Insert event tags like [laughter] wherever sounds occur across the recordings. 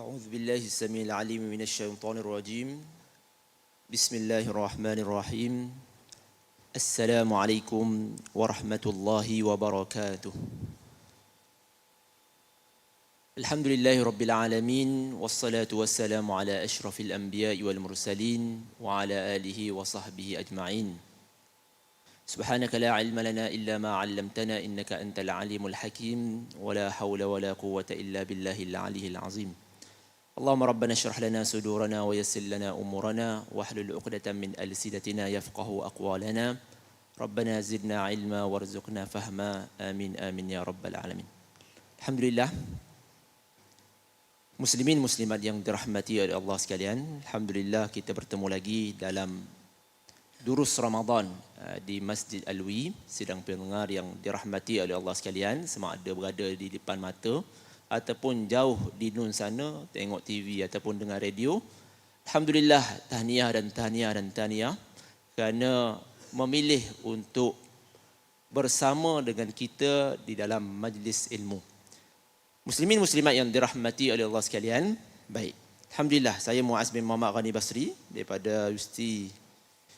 أعوذ بالله السميع العليم من الشيطان الرجيم. بسم الله الرحمن الرحيم. السلام عليكم ورحمة الله وبركاته. الحمد لله رب العالمين والصلاة والسلام على أشرف الأنبياء والمرسلين وعلى آله وصحبه أجمعين. سبحانك لا علم لنا إلا ما علمتنا إنك أنت العليم الحكيم. ولا حول ولا قوة إلا بالله العلي العظيم. اللهم ربنا اشرح لنا صدورنا ويسر لنا أمورنا واحلل عقدة من ألسنتنا يفقه أقوالنا ربنا زدنا علما وارزقنا فهما آمين آمين يا رب العالمين الحمد لله Muslimin muslimat yang dirahmati oleh Allah sekalian, alhamdulillah kita bertemu lagi dalam durus Ramadan uh, di Masjid Alwi, sidang pendengar yang dirahmati oleh Allah sekalian, sama ada berada di depan mata ataupun jauh di nun sana tengok TV ataupun dengar radio. Alhamdulillah tahniah dan tahniah dan tahniah kerana memilih untuk bersama dengan kita di dalam majlis ilmu. Muslimin muslimat yang dirahmati oleh Allah sekalian. Baik. Alhamdulillah saya Muaz bin Muhammad Ghani Basri daripada Universiti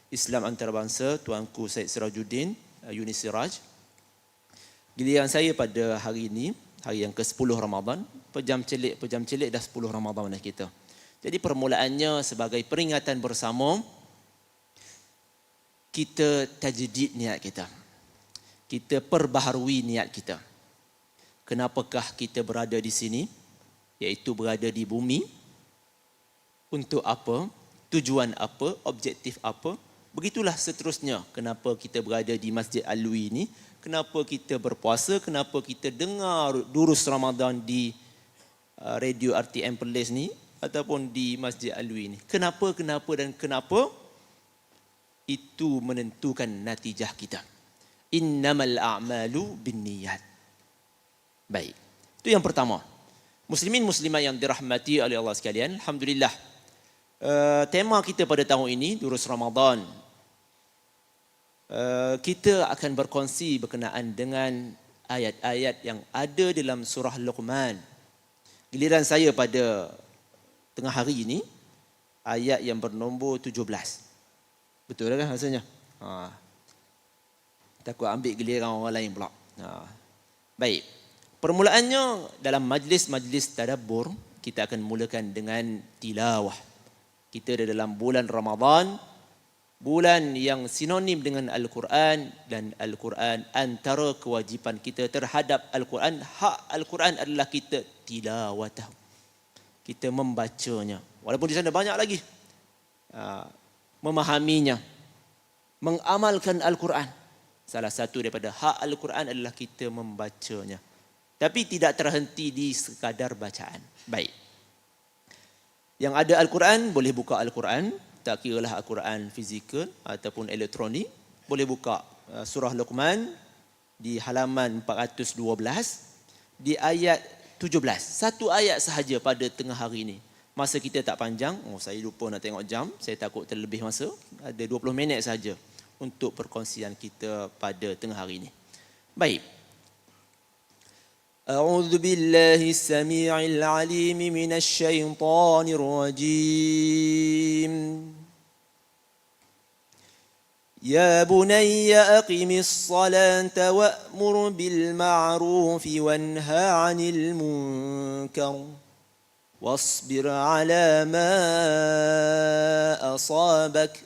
Islam Antarabangsa Tuanku Syed Sirajuddin uh, Uni Siraj. Giliran saya pada hari ini, hari yang ke-10 Ramadan, pejam celik pejam celik dah 10 Ramadan dah kita. Jadi permulaannya sebagai peringatan bersama kita tajdid niat kita. Kita perbaharui niat kita. Kenapakah kita berada di sini? Iaitu berada di bumi. Untuk apa? Tujuan apa? Objektif apa? Begitulah seterusnya kenapa kita berada di Masjid Alwi ini. Kenapa kita berpuasa? Kenapa kita dengar durus Ramadan di uh, radio RTM Perlis ni ataupun di Masjid Alwi ini. Kenapa, kenapa dan kenapa? Itu menentukan natijah kita. Innamal a'malu bin niyat. Baik. Itu yang pertama. Muslimin muslimat yang dirahmati oleh Allah sekalian, alhamdulillah. Uh, tema kita pada tahun ini durus Ramadan. Uh, kita akan berkongsi berkenaan dengan ayat-ayat yang ada dalam surah Luqman. Giliran saya pada tengah hari ini ayat yang bernombor 17. Betul kan rasanya? Ha. Takut ambil giliran orang lain pula. Ha. Baik. Permulaannya dalam majlis-majlis tadabbur kita akan mulakan dengan tilawah. Kita ada dalam bulan Ramadan, bulan yang sinonim dengan Al-Quran dan Al-Quran antara kewajipan kita terhadap Al-Quran, hak Al-Quran adalah kita tilawatah. Kita membacanya. Walaupun di sana banyak lagi. Ha, memahaminya. Mengamalkan Al-Quran. Salah satu daripada hak Al-Quran adalah kita membacanya tapi tidak terhenti di sekadar bacaan. Baik. Yang ada Al-Quran, boleh buka Al-Quran. Tak kira lah Al-Quran fizikal ataupun elektronik. Boleh buka uh, surah Luqman di halaman 412 di ayat 17. Satu ayat sahaja pada tengah hari ini. Masa kita tak panjang. Oh, saya lupa nak tengok jam. Saya takut terlebih masa. Ada 20 minit saja untuk perkongsian kita pada tengah hari ini. Baik. أعوذ بالله السميع العليم من الشيطان الرجيم. يا بني أقم الصلاة وأمر بالمعروف وانهى عن المنكر واصبر على ما أصابك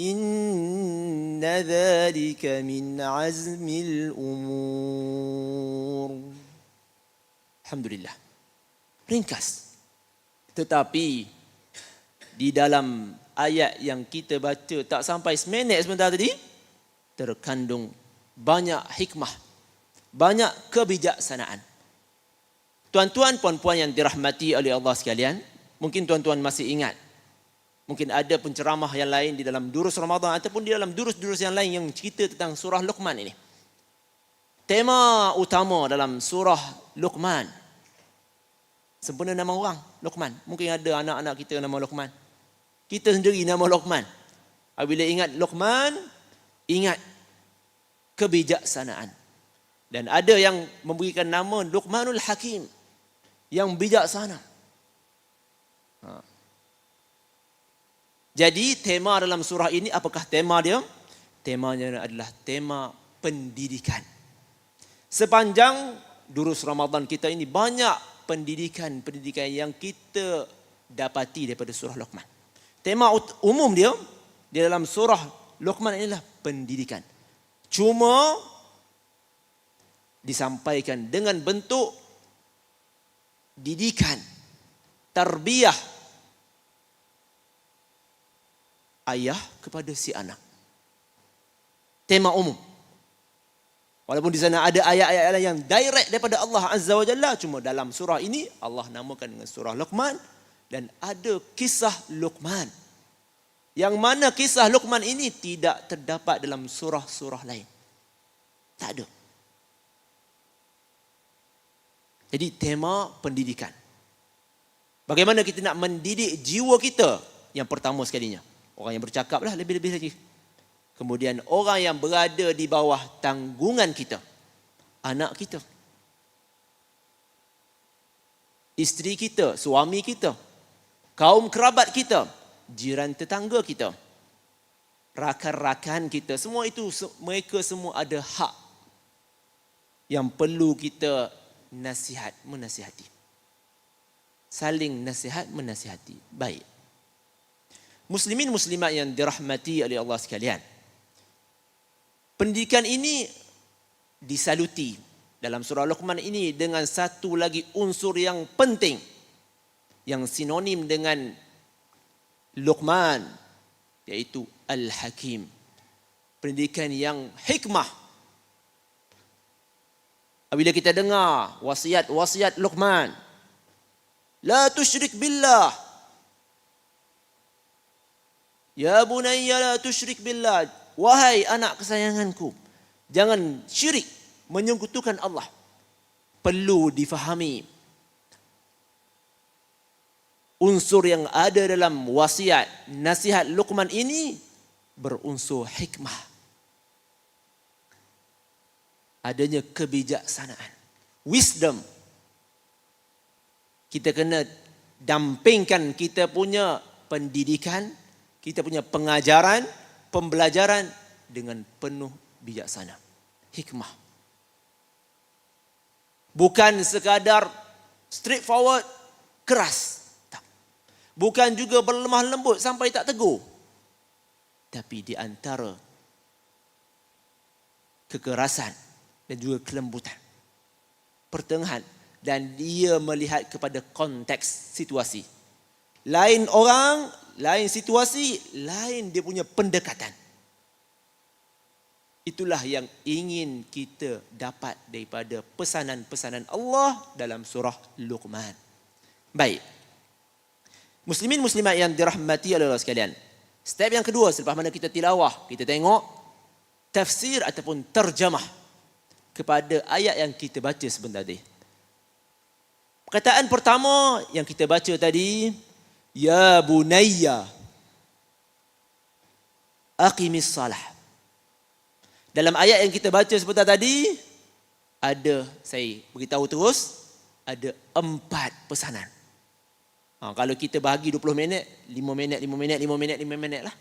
إن ذلك من عزم الأمور Alhamdulillah. Ringkas. Tetapi di dalam ayat yang kita baca tak sampai seminit sebentar tadi terkandung banyak hikmah, banyak kebijaksanaan. Tuan-tuan puan-puan yang dirahmati oleh Allah sekalian, mungkin tuan-tuan masih ingat Mungkin ada penceramah yang lain di dalam durus Ramadan ataupun di dalam durus-durus yang lain yang cerita tentang surah Luqman ini. Tema utama dalam surah Luqman Sempurna nama orang, Luqman. Mungkin ada anak-anak kita nama Luqman. Kita sendiri nama Luqman. Apabila ingat Luqman, ingat kebijaksanaan. Dan ada yang memberikan nama Luqmanul Hakim. Yang bijaksana. Ha. Jadi tema dalam surah ini apakah tema dia? Temanya adalah tema pendidikan. Sepanjang durus Ramadan kita ini banyak pendidikan-pendidikan yang kita dapati daripada surah Luqman. Tema umum dia di dalam surah Luqman inilah pendidikan. Cuma disampaikan dengan bentuk didikan, tarbiyah ayah kepada si anak. Tema umum. Walaupun di sana ada ayat-ayat yang direct daripada Allah Azza wa Jalla. Cuma dalam surah ini Allah namakan dengan surah Luqman. Dan ada kisah Luqman. Yang mana kisah Luqman ini tidak terdapat dalam surah-surah lain. Tak ada. Jadi tema pendidikan. Bagaimana kita nak mendidik jiwa kita yang pertama sekalinya. Orang yang bercakap lah lebih-lebih lagi. Kemudian orang yang berada di bawah tanggungan kita. Anak kita. Isteri kita, suami kita. Kaum kerabat kita. Jiran tetangga kita. Rakan-rakan kita. Semua itu, mereka semua ada hak. Yang perlu kita nasihat, menasihati. Saling nasihat, menasihati. Baik muslimin muslimat yang dirahmati oleh Allah sekalian. Pendidikan ini disaluti dalam surah Luqman ini dengan satu lagi unsur yang penting yang sinonim dengan Luqman yaitu Al-Hakim. Pendidikan yang hikmah. Apabila kita dengar wasiat-wasiat Luqman, la tusyrik billah Ya bunayya la tusyrik billah. Wahai anak kesayanganku, jangan syirik menyekutukan Allah. Perlu difahami unsur yang ada dalam wasiat nasihat Luqman ini berunsur hikmah. Adanya kebijaksanaan, wisdom. Kita kena dampingkan kita punya pendidikan kita punya pengajaran, pembelajaran dengan penuh bijaksana. Hikmah. Bukan sekadar straightforward, keras. Tak. Bukan juga berlemah lembut sampai tak tegur. Tapi di antara kekerasan dan juga kelembutan. Pertengahan. Dan dia melihat kepada konteks situasi. Lain orang, lain situasi, lain dia punya pendekatan. Itulah yang ingin kita dapat daripada pesanan-pesanan Allah dalam surah Luqman. Baik. Muslimin muslimat yang dirahmati oleh Allah sekalian. Step yang kedua selepas mana kita tilawah, kita tengok tafsir ataupun terjemah kepada ayat yang kita baca sebentar tadi. Perkataan pertama yang kita baca tadi, Ya bunayya Aqimis salah. Dalam ayat yang kita baca sebentar tadi Ada, saya beritahu terus Ada empat pesanan. Ha, Kalau kita bahagi 20 minit 5 minit, 5 minit, 5 minit, 5 minit lah.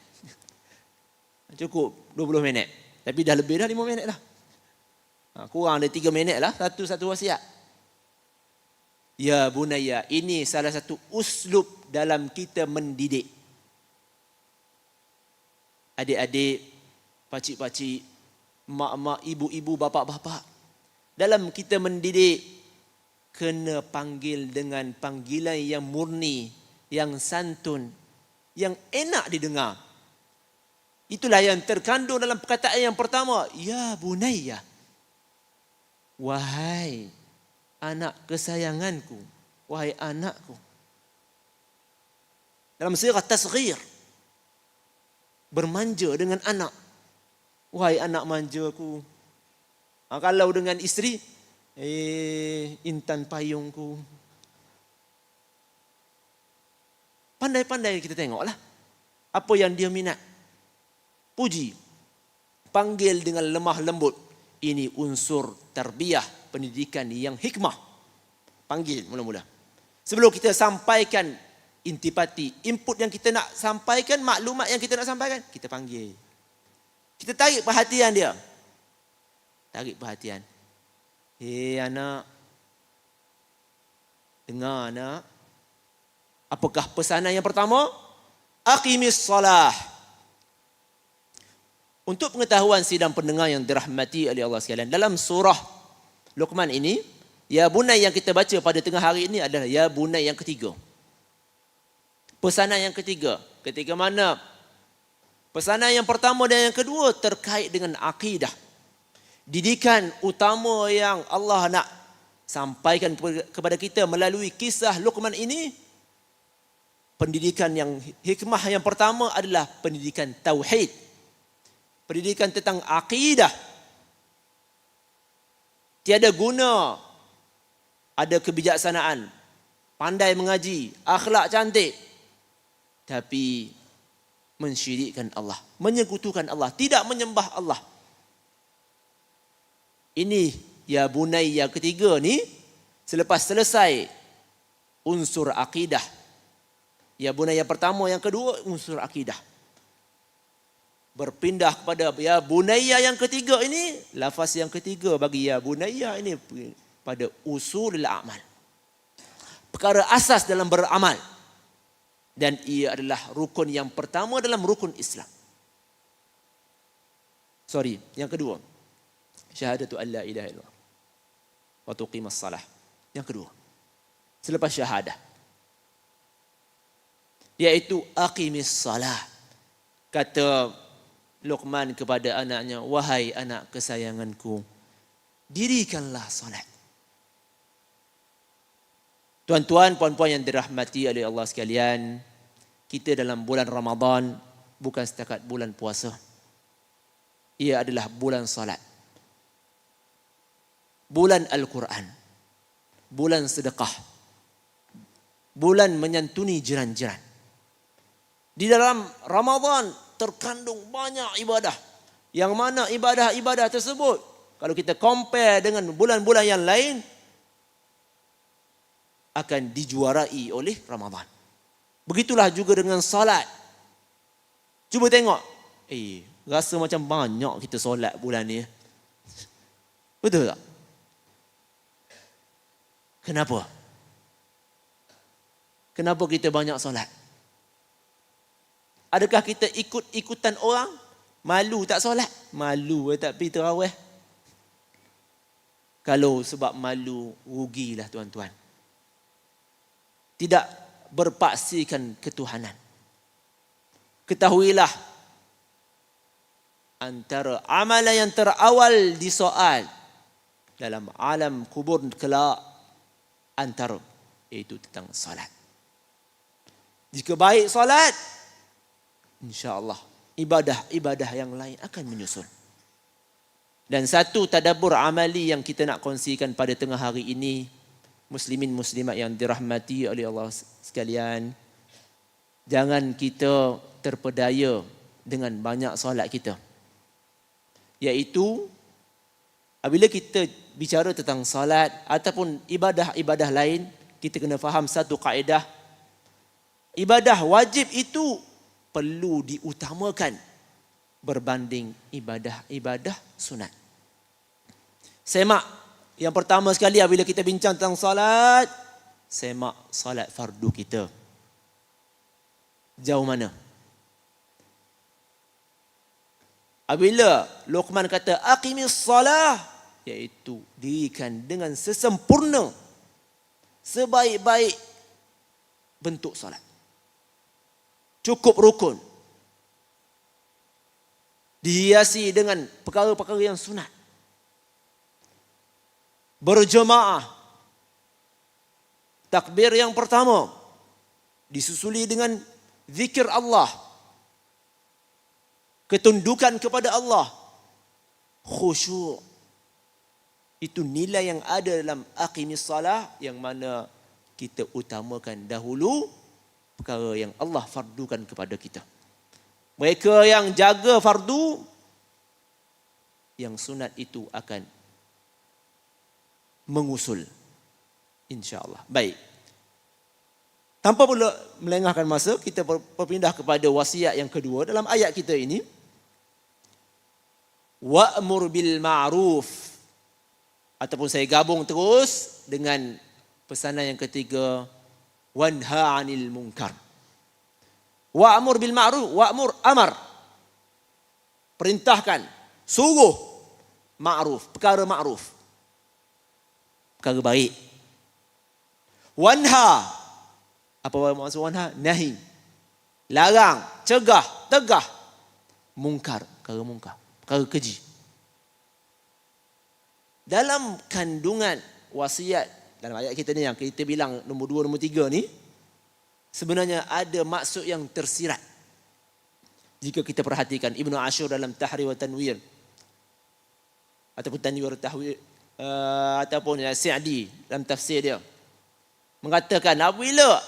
[laughs] Cukup 20 minit. Tapi dah lebih dah 5 minit lah ha, Kurang ada 3 minit lah Satu-satu wasiat. Ya bunaya, ini salah satu uslub dalam kita mendidik. Adik-adik, pakcik-pakcik, mak-mak, ibu-ibu, bapak-bapak. Dalam kita mendidik, kena panggil dengan panggilan yang murni, yang santun, yang enak didengar. Itulah yang terkandung dalam perkataan yang pertama. Ya bunaya. Wahai anak kesayanganku, wahai anakku. Dalam sirah tasghir, bermanja dengan anak. Wahai anak manjaku. Ha, kalau dengan isteri, eh, intan payungku. Pandai-pandai kita tengoklah. Apa yang dia minat. Puji. Panggil dengan lemah lembut. Ini unsur terbiah pendidikan yang hikmah. Panggil mula-mula. Sebelum kita sampaikan intipati, input yang kita nak sampaikan, maklumat yang kita nak sampaikan, kita panggil. Kita tarik perhatian dia. Tarik perhatian. Hei anak. Dengar anak. Apakah pesanan yang pertama? Aqimis salah. Untuk pengetahuan sidang pendengar yang dirahmati oleh Allah sekalian. Dalam surah Luqman ini, Ya Bunai yang kita baca pada tengah hari ini adalah Ya Bunai yang ketiga. Pesanan yang ketiga. Ketika mana pesanan yang pertama dan yang kedua terkait dengan akidah. Didikan utama yang Allah nak sampaikan kepada kita melalui kisah Luqman ini. Pendidikan yang hikmah yang pertama adalah pendidikan tauhid. Pendidikan tentang akidah. Tiada guna ada kebijaksanaan, pandai mengaji, akhlak cantik, tapi mensyirikkan Allah, menyekutukan Allah, tidak menyembah Allah. Ini ya bunai yang ketiga ni selepas selesai unsur akidah. Ya bunai yang pertama, yang kedua unsur akidah. Berpindah kepada ya bunaya yang ketiga ini, lafaz yang ketiga bagi ya bunaya ini pada usul amal. Perkara asas dalam beramal dan ia adalah rukun yang pertama dalam rukun Islam. Sorry, yang kedua. Syahadatu an la ilaha illallah. Wa tuqimas salah. Yang kedua. Selepas syahadah. Yaitu aqimis salah. Kata Luqman kepada anaknya, wahai anak kesayanganku, dirikanlah salat. Tuan-tuan, puan-puan yang dirahmati oleh Allah sekalian, kita dalam bulan Ramadan bukan setakat bulan puasa. Ia adalah bulan salat. Bulan Al-Quran. Bulan sedekah. Bulan menyantuni jiran-jiran. Di dalam Ramadan terkandung banyak ibadah. Yang mana ibadah-ibadah tersebut kalau kita compare dengan bulan-bulan yang lain akan dijuarai oleh Ramadan. Begitulah juga dengan solat. Cuba tengok. Eh, rasa macam banyak kita solat bulan ni. Betul tak? Kenapa? Kenapa kita banyak solat? Adakah kita ikut-ikutan orang? Malu tak solat? Malu eh, tak pergi terawih. Kalau sebab malu, rugilah tuan-tuan. Tidak berpaksikan ketuhanan. Ketahuilah antara amalan yang terawal di soal dalam alam kubur kelak antara itu tentang salat. Jika baik salat, insya-Allah ibadah-ibadah yang lain akan menyusul. Dan satu tadabbur amali yang kita nak kongsikan pada tengah hari ini muslimin muslimat yang dirahmati oleh Allah sekalian. Jangan kita terpedaya dengan banyak solat kita. Iaitu apabila kita bicara tentang solat ataupun ibadah-ibadah lain kita kena faham satu kaedah. Ibadah wajib itu perlu diutamakan berbanding ibadah-ibadah sunat. Semak yang pertama sekali bila kita bincang tentang salat, semak salat fardu kita. Jauh mana? Apabila Luqman kata aqimis salah iaitu dirikan dengan sesempurna sebaik-baik bentuk salat. Cukup rukun. Dihiasi dengan perkara-perkara yang sunat berjemaah. Takbir yang pertama disusuli dengan zikir Allah. Ketundukan kepada Allah. Khusyuk. Itu nilai yang ada dalam aqimis salah yang mana kita utamakan dahulu perkara yang Allah fardukan kepada kita. Mereka yang jaga fardu yang sunat itu akan mengusul insyaallah baik Tanpa pula melengahkan masa, kita berpindah kepada wasiat yang kedua dalam ayat kita ini. Wa'mur bil ma'ruf. Ataupun saya gabung terus dengan pesanan yang ketiga. Wanha anil munkar. Wa'mur bil ma'ruf. Wa'mur amar. Perintahkan. Suruh. Ma'ruf. Perkara ma'ruf. Perkara baik. Wanha apa maksud wanha? Nahi. Larang, cegah, tegah. Mungkar, perkara mungkar, perkara keji. Dalam kandungan wasiat dalam ayat kita ni yang kita bilang nombor dua, nombor tiga ni sebenarnya ada maksud yang tersirat. Jika kita perhatikan Ibnu Ashur dalam Tahrir wa Tanwir ataupun Tanwir Tahwir uh, ataupun ya, Sa'di dalam tafsir dia mengatakan apabila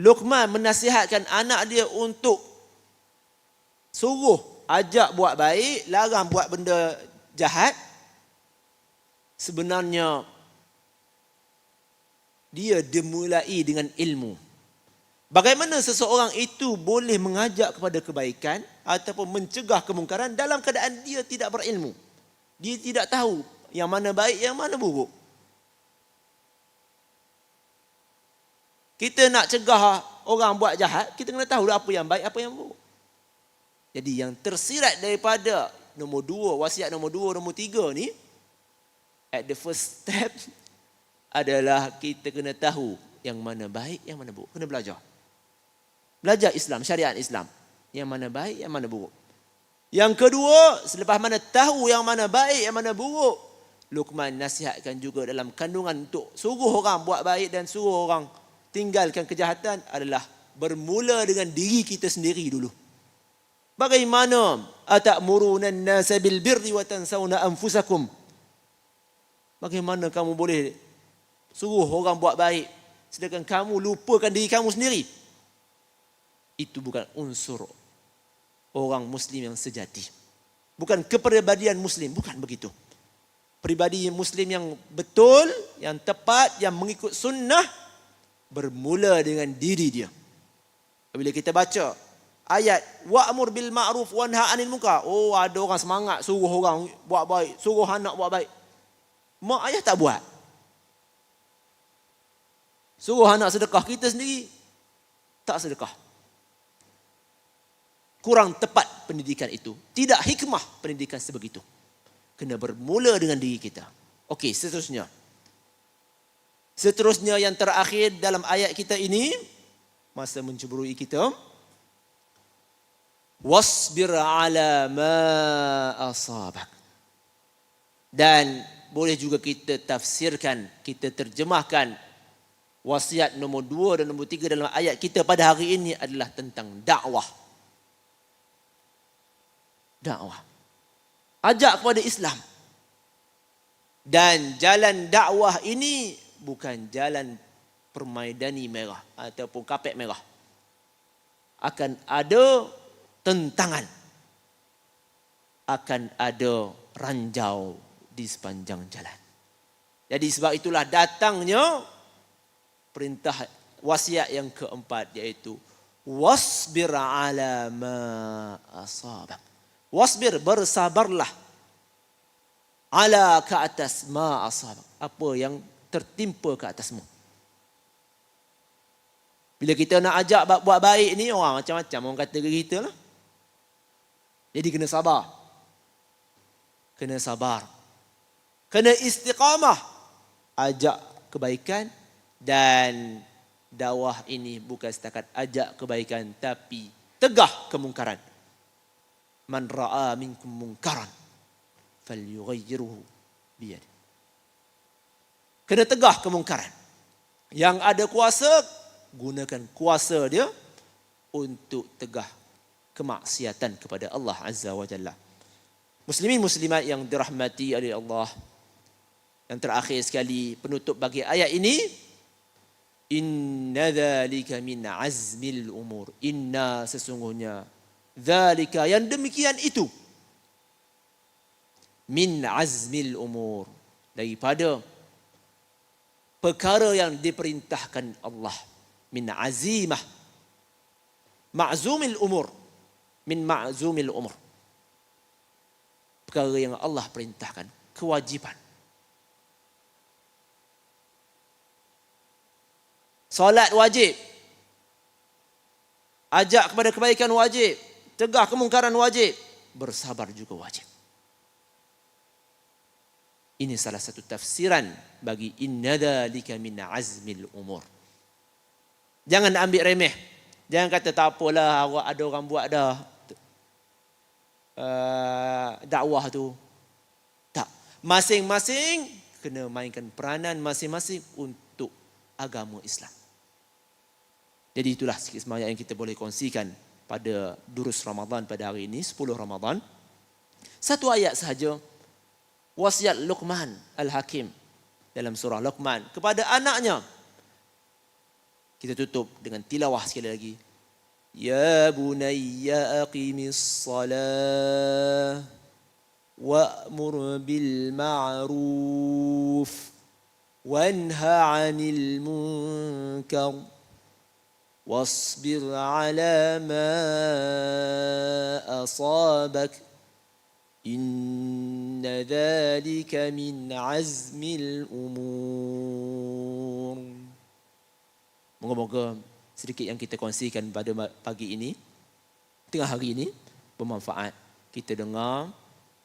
Luqman menasihatkan anak dia untuk suruh ajak buat baik, larang buat benda jahat. Sebenarnya dia dimulai dengan ilmu. Bagaimana seseorang itu boleh mengajak kepada kebaikan ataupun mencegah kemungkaran dalam keadaan dia tidak berilmu. Dia tidak tahu yang mana baik, yang mana buruk. Kita nak cegah orang buat jahat, kita kena tahu apa yang baik, apa yang buruk. Jadi yang tersirat daripada nombor dua, wasiat nombor dua, nombor tiga ni, at the first step [laughs] adalah kita kena tahu yang mana baik, yang mana buruk. Kena belajar. Belajar Islam, syariat Islam. Yang mana baik, yang mana buruk. Yang kedua, selepas mana tahu yang mana baik, yang mana buruk, Luqman nasihatkan juga dalam kandungan untuk suruh orang buat baik dan suruh orang tinggalkan kejahatan adalah bermula dengan diri kita sendiri dulu. Bagaimana atakmurunan nasa bil birri wa tansawna anfusakum? Bagaimana kamu boleh suruh orang buat baik sedangkan kamu lupakan diri kamu sendiri? Itu bukan unsur orang muslim yang sejati. Bukan kepribadian muslim, bukan begitu. Pribadi muslim yang betul, yang tepat, yang mengikut sunnah bermula dengan diri dia. Bila kita baca ayat wa'mur bil ma'ruf wanha 'anil munkar. Oh, ada orang semangat suruh orang buat baik, suruh anak buat baik. Mak ayah tak buat. Suruh anak sedekah kita sendiri tak sedekah. Kurang tepat pendidikan itu. Tidak hikmah pendidikan sebegitu. Kena bermula dengan diri kita. Okey, seterusnya. Seterusnya yang terakhir dalam ayat kita ini masa menceburui kita wasbir ala ma asabak dan boleh juga kita tafsirkan kita terjemahkan wasiat nombor dua dan nombor tiga dalam ayat kita pada hari ini adalah tentang dakwah dakwah ajak kepada Islam dan jalan dakwah ini bukan jalan permaidani merah ataupun kapet merah. Akan ada tentangan. Akan ada ranjau di sepanjang jalan. Jadi sebab itulah datangnya perintah wasiat yang keempat iaitu wasbir ala ma asabak. Wasbir bersabarlah ala ke atas ma asabak. Apa yang tertimpa ke atasmu. Bila kita nak ajak buat baik ni orang macam-macam orang kata kita lah. Jadi kena sabar. Kena sabar. Kena istiqamah. Ajak kebaikan dan dakwah ini bukan setakat ajak kebaikan tapi tegah kemungkaran. Man ra'a minkum munkaran falyughayyirhu biyadihi. Kena tegah kemungkaran. Yang ada kuasa, gunakan kuasa dia untuk tegah kemaksiatan kepada Allah Azza wa Jalla. Muslimin muslimat yang dirahmati oleh Allah. Yang terakhir sekali penutup bagi ayat ini. Inna dhalika min azmil umur. Inna sesungguhnya. Dhalika yang demikian itu. Min azmil umur. Daripada perkara yang diperintahkan Allah min azimah ma'zumil umur min ma'zumil umur perkara yang Allah perintahkan kewajipan Solat wajib. Ajak kepada kebaikan wajib. Tegah kemungkaran wajib. Bersabar juga wajib. Ini salah satu tafsiran bagi inna dhalika min azmil umur. Jangan ambil remeh. Jangan kata tak apalah awak ada orang buat dah. Uh, dakwah tu. Tak. Masing-masing kena mainkan peranan masing-masing untuk agama Islam. Jadi itulah sikit semangat yang kita boleh kongsikan pada durus Ramadan pada hari ini, 10 Ramadan. Satu ayat sahaja wasiat Luqman Al-Hakim dalam surah Luqman kepada anaknya. Kita tutup dengan tilawah sekali lagi. Ya bunayya aqimis salah wa'mur bil ma'ruf wanha 'anil munkar wasbir 'ala ma asabaka Inna dhalika min azmil umur. Moga-moga sedikit yang kita kongsikan pada pagi ini, tengah hari ini, bermanfaat. Kita dengar,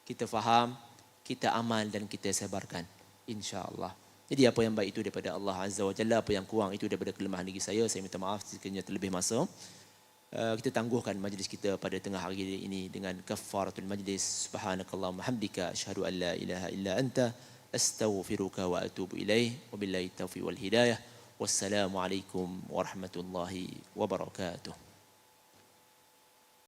kita faham, kita amal dan kita sebarkan. InsyaAllah. Jadi apa yang baik itu daripada Allah Azza wa Jalla, apa yang kurang itu daripada kelemahan diri saya. Saya minta maaf sekiranya terlebih masa. Eh, kita tangguhkan majlis kita pada tengah hari ini dengan kafaratul majlis subhanakallahumma hamdika asyhadu an la ilaha illa anta astaghfiruka wa atubu ilaih wabillahi taufiq wal hidayah wassalamu alaikum warahmatullahi wabarakatuh